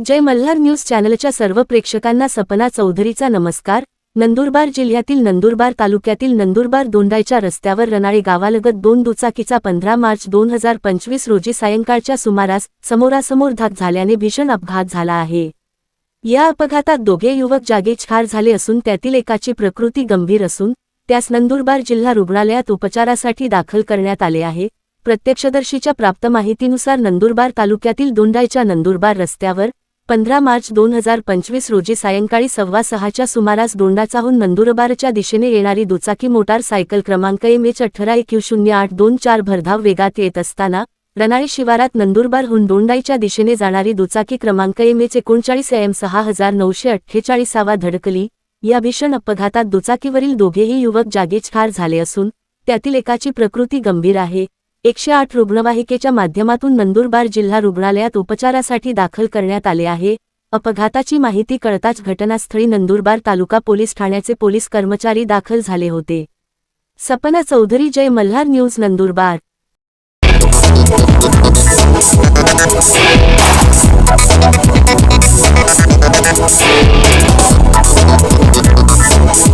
जय Malhar news चॅनलच्या सर्व प्रेक्षकांना सपना चौधरीचा नमस्कार. नंदुरबार जिल्ह्यातील नंदुरबार तालुक्यातील नंदुरबार दोंडायच्या रस्त्यावर रनाळे गावालगत दोन दुचाकीचा पंधरा मार्च दोन हजार पंचवीस रोजी सायंकाळच्या सुमारास समोरासमोर धाक झाल्याने भीषण अपघात झाला आहे. या अपघातात दोघे युवक जागीच ठार झाले असून त्यातील एकाची प्रकृती गंभीर असून त्यास नंदुरबार जिल्हा रुग्णालयात उपचारासाठी दाखल करण्यात आले आहे. प्रत्यक्षदर्शीच्या प्राप्त माहितीनुसार नंदुरबार तालुक्यातील दोंडायच्या नंदुरबार रस्त्यावर पंधरा मार्च दोन हजार पंचवीस रोजी सायंकाळी सव्वा सहाच्या सुमारास दोंडाचाहून नंदुरबारच्या दिशेने येणारी दुचाकी मोटार सायकल क्रमांक एम एच अठरा एकू शून्य आठ दोन चार भरधाव वेगात येत असताना रनाळी शिवारात नंदुरबारहून दोंडाईच्या दिशेने जाणारी दुचाकी क्रमांक एम एच एकोणचाळीस एम सहा हजार नऊशे अठ्ठेचाळीसावा धडकली. या भीषण अपघातात दुचाकीवरील दोघेही युवक जागीच ठार झाले असून त्यातील एकाची प्रकृती गंभीर आहे. एकशे आठ रुग्णवाहिकेच्या माध्यमातून नंदुरबार जिल्हा रुग्णालयात उपचारासाठी दाखल करण्यात आले आहे. अपघाताची माहिती कळताच घटनास्थळी नंदुरबार तालुका पोलीस ठाण्याचे पोलीस कर्मचारी दाखल झाले होते. सपना चौधरी जय मल्हार न्यूज नंदुरबार.